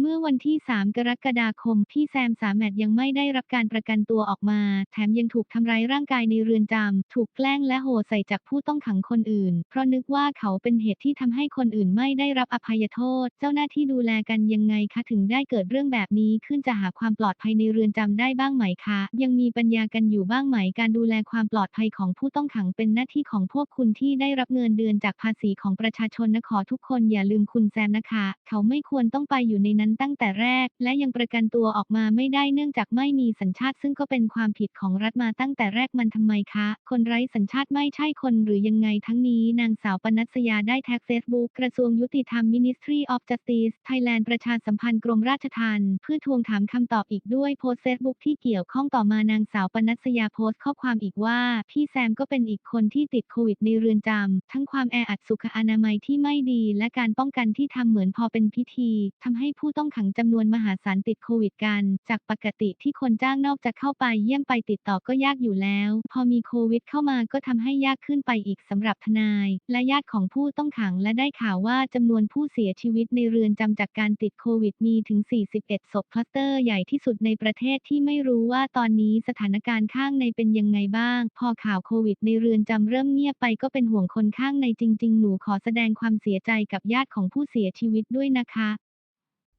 เมื่อวันที่ 3 กรกฎาคม พี่แซมสามแมทยังไม่ได้รับการประกันตัวออกมา แถมยังถูกทำร้ายร่างกายในเรือนจำ ถูกแกล้งและโห่ใส่จากผู้ต้องขังคนอื่น เพราะนึกว่าเขาเป็นเหตุที่ทำให้คนอื่นไม่ได้รับอภัยโทษ เจ้าหน้าที่ดูแลกันยังไงคะถึงได้เกิดเรื่องแบบนี้ขึ้นจะหาความปลอดภัยในเรือนจำได้บ้างไหมคะ ยังมีปัญญากันอยู่บ้างไหม การดูแลความปลอดภัยของผู้ต้องขังเป็นหน้าที่ของพวกคุณที่ได้รับเงินเดือนจากภาษีของประชาชนนะขอทุกคนอย่าลืมคุณแซมนะคะ เขาไม่ควรต้องไปอยู่ในนั้นตั้งแต่แรก และยังประกันตัวออกมาไม่ได้เนื่องจากไม่มีสัญชาติซึ่งก็เป็นความผิดของรัฐมาตั้งแต่แรกมันทำไมคะ คนไร้สัญชาติไม่ใช่คนหรือยังไงทั้งนี้นางสาวปนัสยาได้แท็กเฟซบุ๊กกระทรวงยุติธรรม Ministry of Justice Thailand ประชาสัมพันธ์กรมราชทัณฑ์เพื่อทวงถามคำตอบอีกด้วยโพสต์เฟซบุ๊กที่เกี่ยวข้องต่อมานางสาวปนัสยาโพสต์ข้อความอีกว่า พี่แซมก็เป็นอีกคนที่ติดโควิดในเรือนจำทั้งความแออัดสุขอนามัยที่ไม่ดีและการป้องกันที่ทำเหมือนพอเป็นพิธีทำให้ผู้ต้องขังจำนวนมหาศาลติดโควิดกัน จากปกติที่คนจ้างนอกจะเข้าไปเยี่ยมไปติดต่อก็ยากอยู่แล้ว พอมีโควิดเข้ามาก็ทำให้ยากขึ้นไปอีกสำหรับทนาย และญาติของผู้ต้องขังและได้ข่าวว่าจำนวนผู้เสียชีวิตในเรือนจำจากการติดโควิดมีถึง 41 ศพคลัสเตอร์ใหญ่ที่สุดในประเทศที่ไม่รู้ว่าตอนนี้สถานการณ์ข้างในเป็นยังไงบ้าง พอข่าวโควิดในเรือนจำเริ่มเงียบไปก็เป็นห่วงคนข้างในจริง ๆ หนูขอแสดงความเสียใจกับญาติของผู้เสียชีวิตด้วยนะคะ